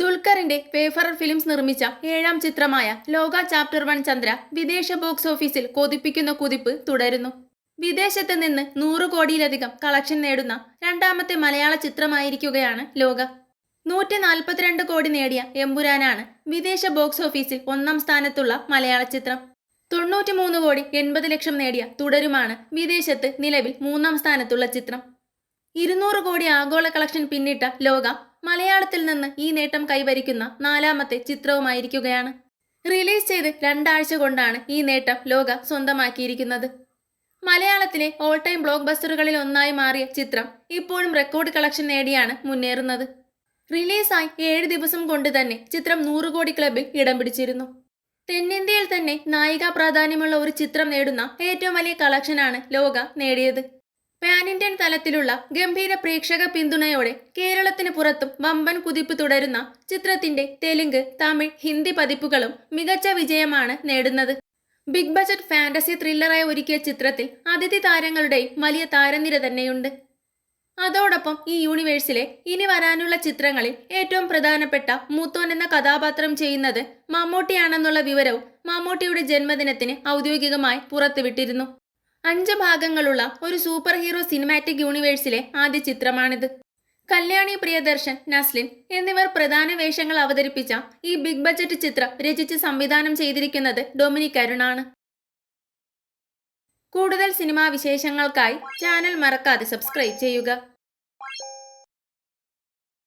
ദുൽഖറിന്റെ പേഫറർ films നിർമ്മിച്ച ഏഴാം ചിത്രമായ ലോക ചാപ്റ്റർ വൺ ചന്ദ്ര വിദേശ ബോക്സ് ഓഫീസിൽ കൊതിപ്പിക്കുന്ന കുതിപ്പ് തുടരുന്നു. വിദേശത്ത് നിന്ന് നൂറ് കോടിയിലധികം കളക്ഷൻ നേടുന്ന രണ്ടാമത്തെ മലയാള ചിത്രമായിരിക്കുകയാണ് ലോക. നൂറ്റി നാൽപ്പത്തിരണ്ട് കോടി നേടിയ എമ്പുരാനാണ് വിദേശ ബോക്സ് ഓഫീസിൽ ഒന്നാം സ്ഥാനത്തുള്ള മലയാള ചിത്രം. തൊണ്ണൂറ്റിമൂന്ന് കോടി എൺപത് ലക്ഷം നേടിയ തുടരുമാണ് വിദേശത്ത് നിലവിൽ മൂന്നാം സ്ഥാനത്തുള്ള ചിത്രം. ഇരുന്നൂറ് കോടി ആഗോള കളക്ഷൻ പിന്നിട്ട ലോക മലയാളത്തിൽ നിന്ന് ഈ നേട്ടം കൈവരിക്കുന്ന നാലാമത്തെ ചിത്രവുമായിരിക്കുകയാണ്. റിലീസ് ചെയ്ത് രണ്ടാഴ്ച കൊണ്ടാണ് ഈ നേട്ടം ലോക സ്വന്തമാക്കിയിരിക്കുന്നത്. മലയാളത്തിലെ ഓൾ ടൈം ബ്ലോക്ക് ബസ്റ്ററുകളിൽ ഒന്നായി മാറിയ ചിത്രം ഇപ്പോഴും റെക്കോർഡ് കളക്ഷൻ നേടിയാണ് മുന്നേറുന്നത്. റിലീസായി ഏഴ് ദിവസം കൊണ്ട് തന്നെ ചിത്രം നൂറ് കോടി ക്ലബിൽ ഇടം പിടിച്ചിരുന്നു. തെന്നിന്ത്യയിൽ തന്നെ നായികാ പ്രാധാന്യമുള്ള ഒരു ചിത്രം നേടുന്ന ഏറ്റവും വലിയ കളക്ഷനാണ് ലോക നേടിയത്. പാൻ ഇന്ത്യൻ തലത്തിലുള്ള ഗംഭീര പ്രേക്ഷക പിന്തുണയോടെ കേരളത്തിന് പുറത്തും വമ്പൻ കുതിപ്പ് തുടരുന്ന ചിത്രത്തിന്റെ തെലുങ്ക് തമിഴ് ഹിന്ദി പതിപ്പുകളും മികച്ച വിജയമാണ് നേടുന്നത്. ബിഗ് ബജറ്റ് ഫാന്റസി ത്രില്ലറായി ഒരുക്കിയ ചിത്രത്തിൽ അതിഥി താരങ്ങളുടെയും വലിയ താരനിര തന്നെയുണ്ട്. അതോടൊപ്പം ഈ യൂണിവേഴ്സിലെ ഇനി വരാനുള്ള ചിത്രങ്ങളിൽ ഏറ്റവും പ്രധാനപ്പെട്ട മൂത്തോൻ എന്ന കഥാപാത്രം ചെയ്യുന്നത് മമ്മൂട്ടിയാണെന്നുള്ള വിവരവും മമ്മൂട്ടിയുടെ ജന്മദിനത്തിന് ഔദ്യോഗികമായി പുറത്തുവിട്ടിരുന്നു. അഞ്ച് ഭാഗങ്ങളുള്ള ഒരു സൂപ്പർ ഹീറോ സിനിമാറ്റിക് യൂണിവേഴ്സിലെ ആദ്യ ചിത്രമാണിത്. കല്യാണി പ്രിയദർശൻ നസ്ലിൻ എന്നിവർ പ്രധാന വേഷങ്ങൾ അവതരിപ്പിച്ച ഈ ബിഗ് ബജറ്റ് ചിത്രം രചിച്ച് സംവിധാനം ചെയ്തിരിക്കുന്നത് ഡൊമിനിക് അരുണാണ്. കൂടുതൽ സിനിമാ വിശേഷങ്ങൾക്കായി ചാനൽ മറക്കാതെ സബ്സ്ക്രൈബ് ചെയ്യുക.